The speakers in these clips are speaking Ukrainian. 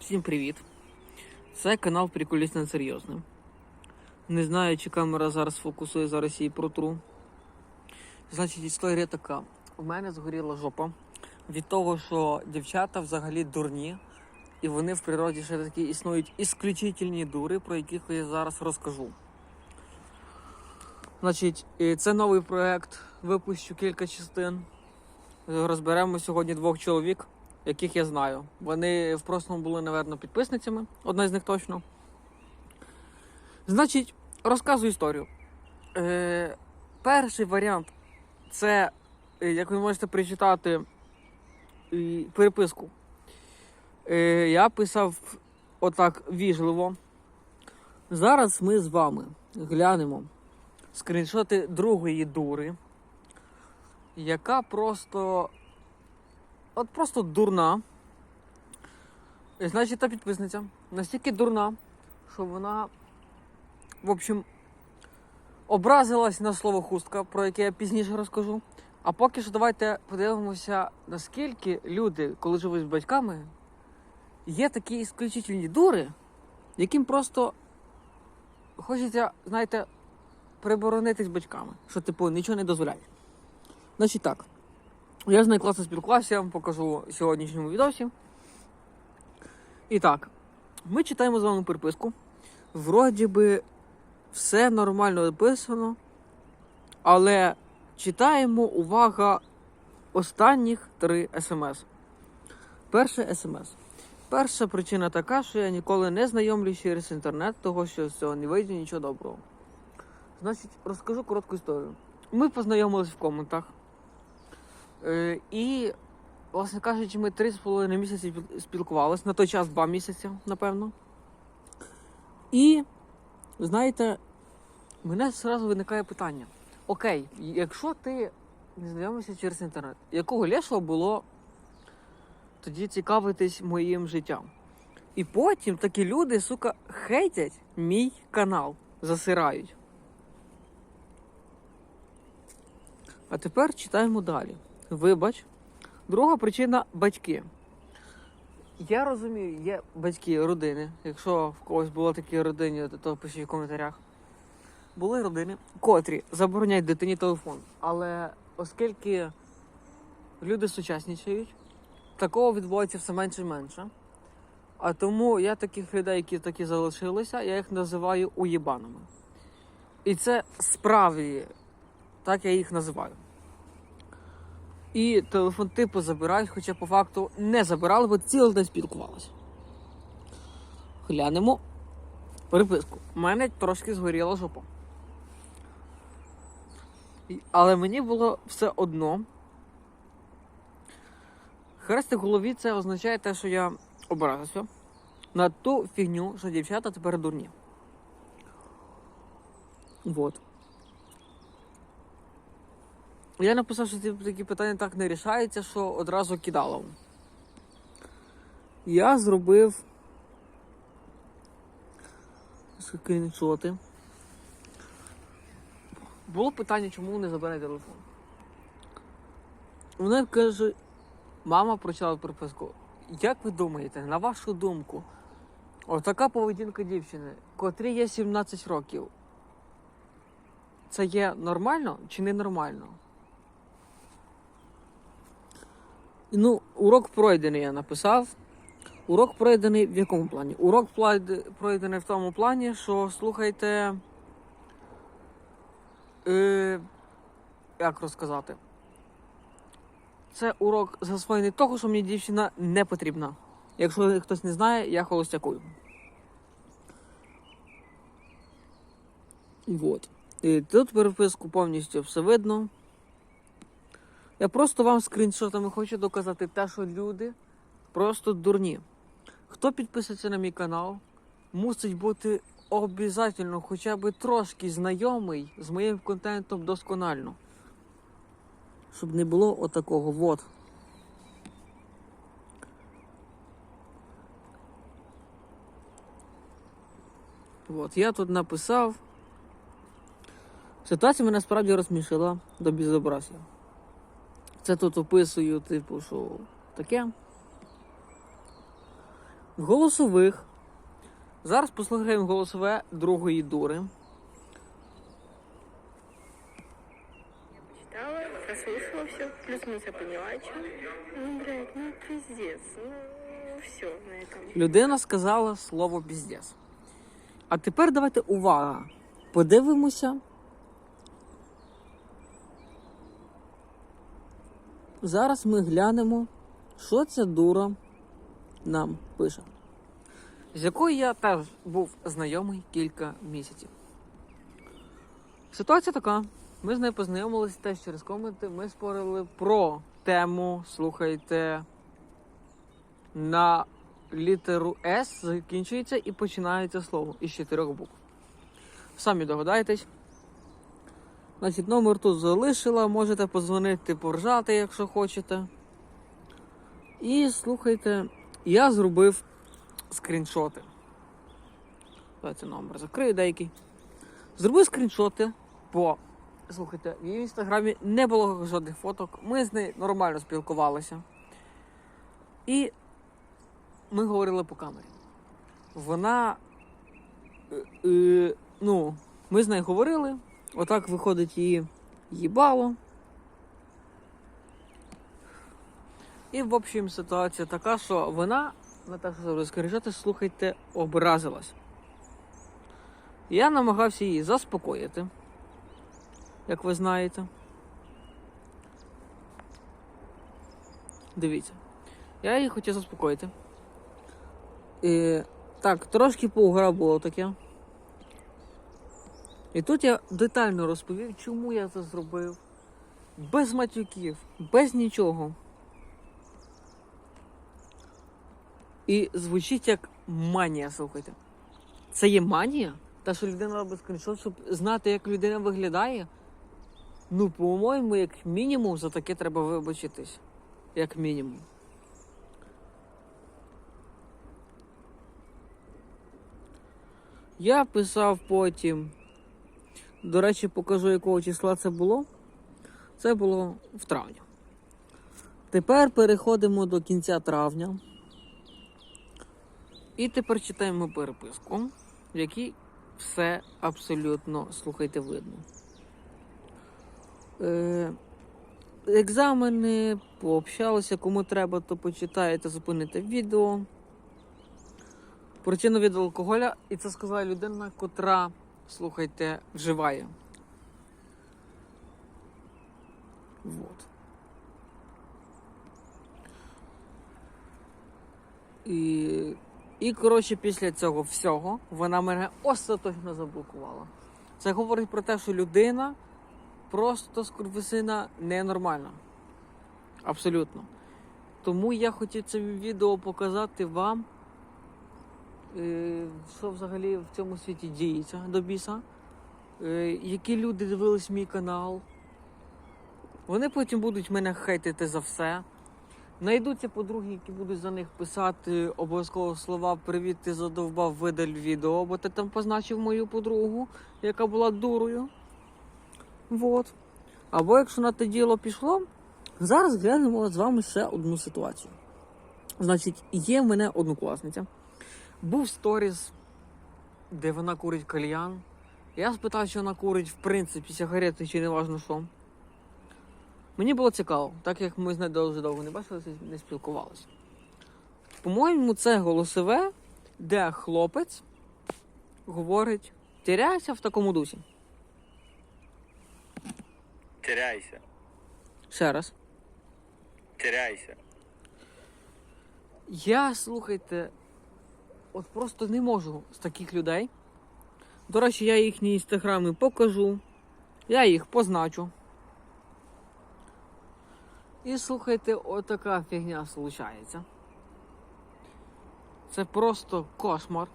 Всім привіт! Це канал Приколісно серйозним. Не знаю, чи камера зараз фокусує, зараз її протру. Значить, історія така. У мене згоріла жопа від того, що дівчата взагалі дурні, і вони в природі ще такі існують ісключительні дури, про яких я зараз розкажу. Значить, це новий проект. Випущу кілька частин. Розберемо сьогодні двох чоловік, яких я знаю. Вони в прошлому були, напевно, підписницями, одна з них точно. Значить, розказую історію. Е, перший варіант це, е, як ви можете прочитати переписку. Е, я писав отак віжливо. Зараз ми з вами глянемо скріншоти другої дури, яка просто. От просто дурна. І, Значить, та підписниця настільки дурна, що вона, в общем, образилась на слово хустка, про яке я пізніше розкажу. А поки що давайте подивимося, наскільки люди, коли живуть з батьками, є такі ісключительні дури, яким просто хочеться, знаєте, приборонитись батьками, що, типу, нічого не дозволяють. Значить так. Я з нею класно спілкувався, я покажу в сьогоднішньому відосі. І так, ми читаємо з вами переписку. Вроді би все нормально написано, але читаємо увага останніх три смс. Перше смс. Перша причина така, що я ніколи не знайомлюсь через інтернет, того що з цього не вийде нічого доброго. Значить, розкажу коротку історію. Ми познайомились в коментах. Е, і, власне кажучи, ми три з половиною місяці спілкувалися, на той час два місяці, напевно. І, знаєте, мене одразу виникає питання: Окей, якщо ти не знайомився через інтернет, якого лешого було тоді цікавитись моїм життям? І потім такі люди, сука, хейтять мій канал, засирають. А тепер читаємо далі. Вибач. Друга причина батьки. Я розумію, є батьки родини. Якщо в когось було такі родини, то пишіть в коментарях. Були родини, котрі забороняють дитині телефон. Але оскільки люди сучаснічають, такого відбувається все менше і менше. А тому я таких людей, які такі залишилися, я їх називаю уєбанами. І це справді так я їх називаю. І телефон типу забирають, хоча по факту не забирали, бо цілий день спілкувалися. Глянемо переписку. У мене трошки згоріла жопа. Але мені було все одно. Хрестик в голові це означає те, що я образився на ту фігню, що дівчата тепер дурні. Вот. Я написав, що такі питання так не рішаються, що одразу кидало. Я зробив скріншоти. Було питання, чому не забере телефон. Вона каже, мама прочитала приписку. Як ви думаєте, на вашу думку, отака поведінка дівчини, котрій є 17 років, це є нормально чи не нормально? Ну, урок пройдений я написав. Урок пройдений в якому плані? Урок пройдений в тому плані, що слухайте. Е, як розказати? Це урок засвоєний того, що мені дівчина не потрібна. Якщо хтось не знає, я холостякую. Вот. І тут переписку повністю все видно. Я просто вам скріншотами хочу доказати те, що люди просто дурні. Хто підписується на мій канал, мусить бути обов'язково хоча б трошки знайомий з моїм контентом досконально. Щоб не було отакого. Вот. От, я тут написав. Ситуація мене справді розсмішила до безобразia. Це тут описую, типу, що таке. голосових. Зараз послухаємо голосове другої дури. Читала, прослушала все, плюс-минус я поняла, о чем. Ну, блядь, ну пиздец, ну все на этом. Людина сказала слово піздец. А тепер давайте увага. Подивимося. Зараз ми глянемо, що ця дура нам пише. З якою я теж був знайомий кілька місяців. Ситуація така. Ми з нею познайомилися теж через коменти. Ми спорили про тему, слухайте, на літеру С закінчується і починається слово із чотирьох букв. Самі догадаєтесь. Значить, номер тут залишила, можете подзвонити, поржати, якщо хочете. І слухайте, я зробив скріншоти. Давайте номер закрию деякий. Зробив скріншоти, бо, слухайте, в її інстаграмі не було жодних фоток. Ми з нею нормально спілкувалися. І ми говорили по камері. Вона. е, е, ну, ми з нею говорили. Отак виходить її їбало. І, в общем, ситуація така, що вона, на те, що розкрижати, слухайте, образилась. Я намагався її заспокоїти, як ви знаєте. Дивіться. Я її хотів заспокоїти. І, так, трошки поугра було таке. І тут я детально розповів, чому я це зробив. Без матюків, без нічого. І звучить як манія, слухайте. Це є манія? Та, що людина робить скріншот, щоб знати, як людина виглядає. Ну, по-моєму, як мінімум, за таке треба вибачитись. Як мінімум. Я писав потім. До речі, покажу, якого числа це було. Це було в травні. Тепер переходимо до кінця травня. І тепер читаємо переписку, в якій все абсолютно, слухайте, видно. Е, екзамени, пообщалися, кому треба, то почитаєте, зупините відео. Причину від алкоголя, і це сказала людина, котра, слухайте, вживає. Вот. І, і коротше, після цього всього вона мене остаточно заблокувала. Це говорить про те, що людина просто скурвисина ненормальна. Абсолютно. Тому я хотів це відео показати вам, що взагалі в цьому світі діється до біса. Е, Які люди дивились мій канал. Вони потім будуть мене хейтити за все. Найдуться подруги, які будуть за них писати обов'язково слова Привіт, ти задовбав, видаль відео, бо ти там позначив мою подругу, яка була дурою. Вот. Або якщо на те діло пішло, зараз глянемо з вами ще одну ситуацію. Значить, є в мене однокласниця. Був сторіс, де вона курить кальян. Я спитав, чи вона курить, в принципі, сигарети чи не важно що. Мені було цікаво, так як ми з нею дуже довго не бачилися, не спілкувалися. По-моєму, це голосове, де хлопець говорить: тіряйся в такому дусі. Теряйся, Ще раз. теряйся. Я, слухайте, от просто не можу з таких людей. До речі, я їхні інстаграми покажу, я їх позначу. І слухайте, отака фігня случається. Це просто кошмар.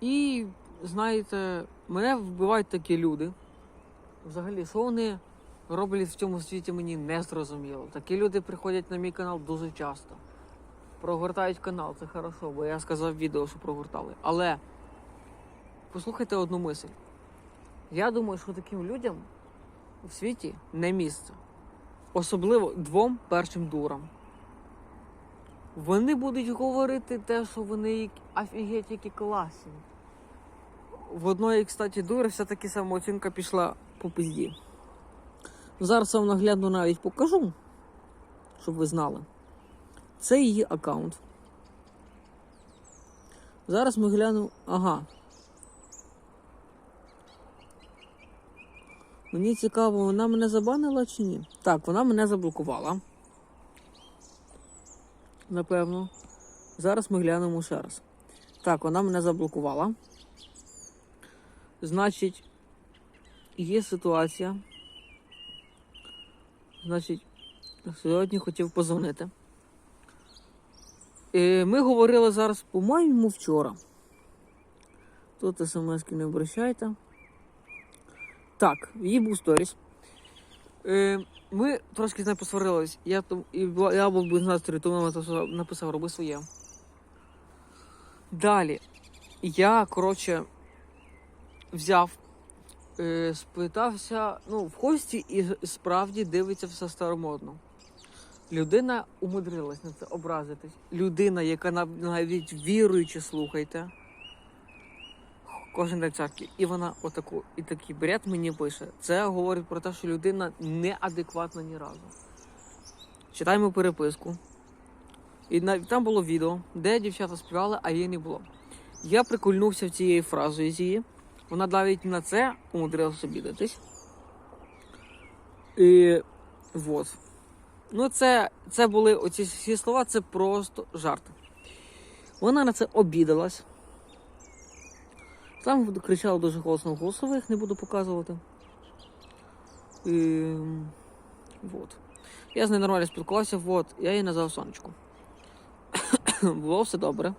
І, знаєте, мене вбивають такі люди. Взагалі, що вони роблять в цьому світі, мені не зрозуміло. Такі люди приходять на мій канал дуже часто. Прогортають канал, це хорошо, бо я сказав відео, що прогортали. Але послухайте одну мисль. Я думаю, що таким людям в світі не місце. Особливо двом першим дурам. Вони будуть говорити те, що вони офігеть, які класні. В одної, кстати, дури все-таки самооцінка пішла по пизді. Зараз вам наглядно навіть покажу, щоб ви знали. Це її аккаунт. Зараз ми глянемо. Ага. Мені цікаво, вона мене забанила чи ні? Так, вона мене заблокувала. Напевно. Зараз ми глянемо ще раз. Так, вона мене заблокувала. Значить, є ситуація. Значить, сьогодні хотів позвонити. Е, Ми говорили зараз, по-моєму, вчора. Тут смс-ки не обращайте. Так, її був сторіс. Е, ми трошки з нею посварились. Я, я був без настрою, тому написав, роби своє. Далі. Я, коротше, взяв, е, спитався, ну, в хості і справді дивиться все старомодно. Людина умудрилась на це образитись. Людина, яка навіть віруючи, слухайте. Кожен день церкві. І вона отаку, і такий бред мені пише. Це говорить про те, що людина неадекватна ні разу. Читаємо переписку. І там було відео, де дівчата співали, а її не було. Я прикольнувся в цією фразою з її. Вона навіть на це умудрилася обідатись. І вот. Ну, це, це були оці всі слова, це просто жарт. Вона на це обідалась. Там кричала дуже голосно в голосових, не буду показувати. І... Вот. Я з нею нормально спілкувався, вот. я її назвав Сонечку. Було все добре.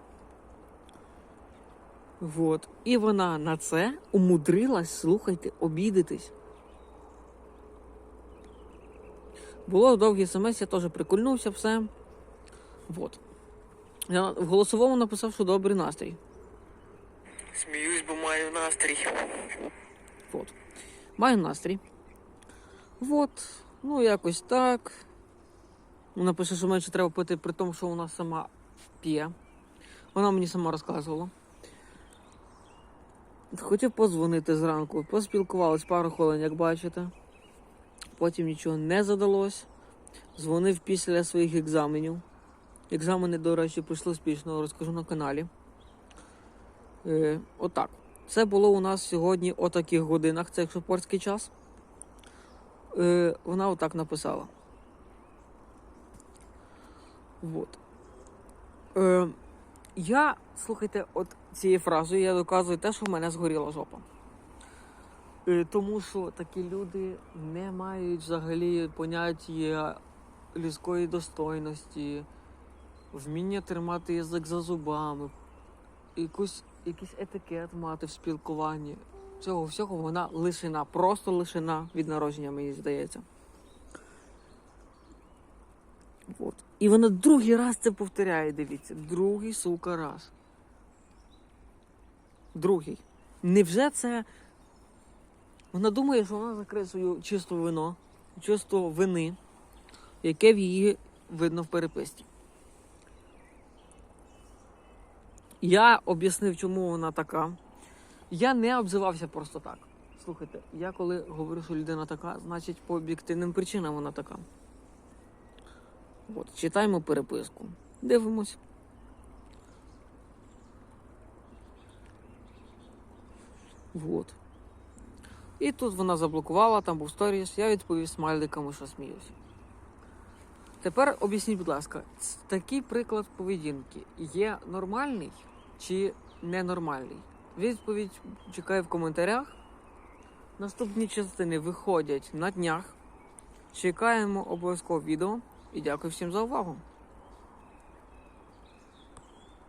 Вот. І вона на це умудрилась, слухайте, обідатись. Було довгі смс, я теж прикольнувся, все. Вот. Я в голосовому написав, що добрий настрій. Сміюсь, бо маю настрій. Вот. Маю настрій. Вот. Ну, якось так. Вона пише, що менше треба пити, при тому, що вона сама п'є. Вона мені сама розказувала. Хотів позвонити зранку, поспілкувались пару хвилин, як бачите. Потім нічого не задалось. Дзвонив після своїх екзаменів. Екзамени, до речі, пройшли успішно, розкажу на каналі. Е, отак. Це було у нас сьогодні о таких годинах, це якщо польський час. Е, вона отак написала. Вот. Е, я, слухайте, от цією фразою я доказую те, що в мене згоріла жопа. Е, тому що такі люди не мають взагалі поняття людської достойності, вміння тримати язик за зубами, якусь, якийсь етикет мати в спілкуванні. Цього всього вона лишена, просто лишена від народження, мені здається. От. І вона другий раз це повторяє, дивіться. Другий, сука, раз. Другий. Невже це. Вона думає, що вона закриє свою чисту вино, чисто вини, яке в її видно в переписці. Я об'яснив, чому вона така. Я не обзивався просто так. Слухайте, я коли говорю, що людина така, значить по об'єктивним причинам вона така. От, читаємо переписку. Дивимось. Вот. І тут вона заблокувала, там був сторіс, я відповів смайликами, що сміюся. Тепер об'ясніть, будь ласка, такий приклад поведінки є нормальний чи ненормальний? Відповідь чекаю в коментарях. Наступні частини виходять на днях. Чекаємо обов'язково відео і дякую всім за увагу.